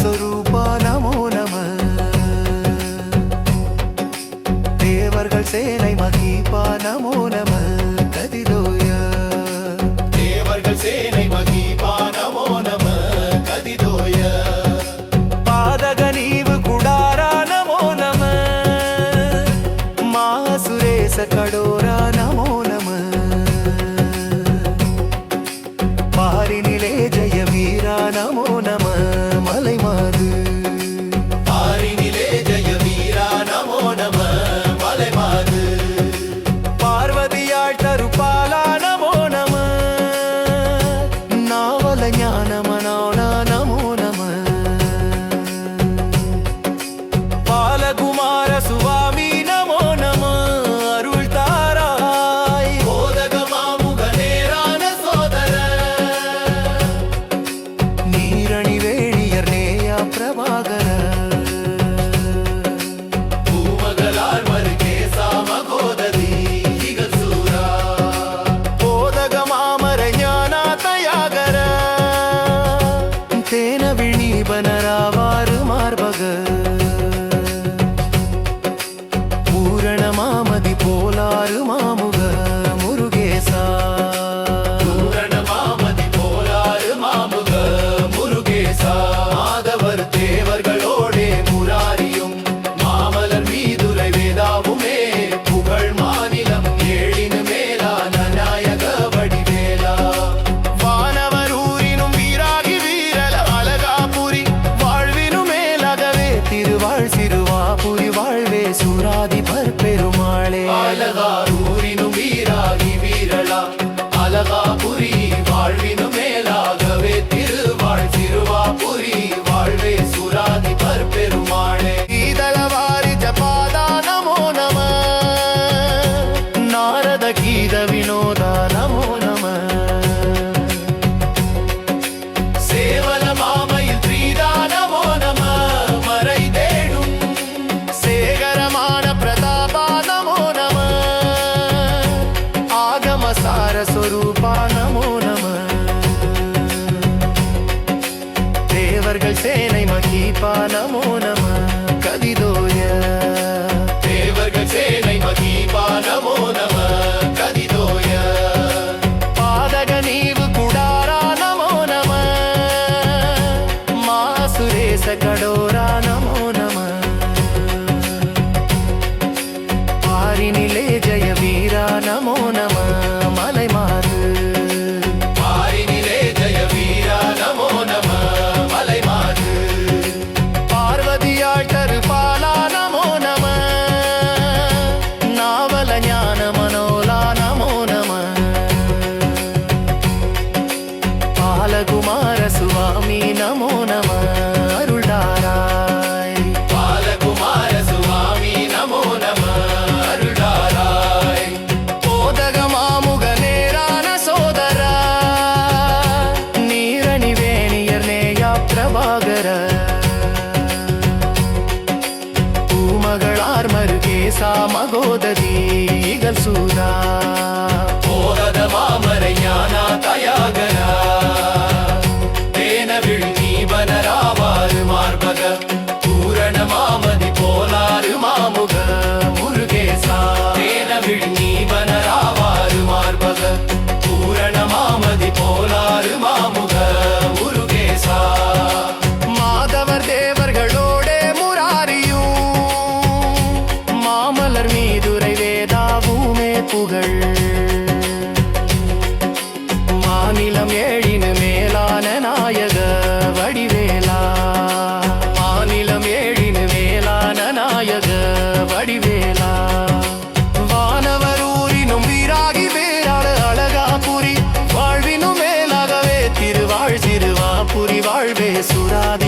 ஸ்வரூபா நமோ நம. தேவர்கள் சேனை மகிபா நமோ ஸ்வரூபா நமோ நம தேவர்கள் சேனை மகிபா நமோ நம கதிதோய தேவர்கள் சேனை மகிபா நமோ நம கதிதோய பாதக நீவு குடாரா நமோ நம மாசுரேச கடோ ಸಾಮಗೋದರಿ ಈಗಸೂರ ಮೋರದ ಮಾಮರ ಜ್ಞಾನ ತಯಾಗರ apresurada.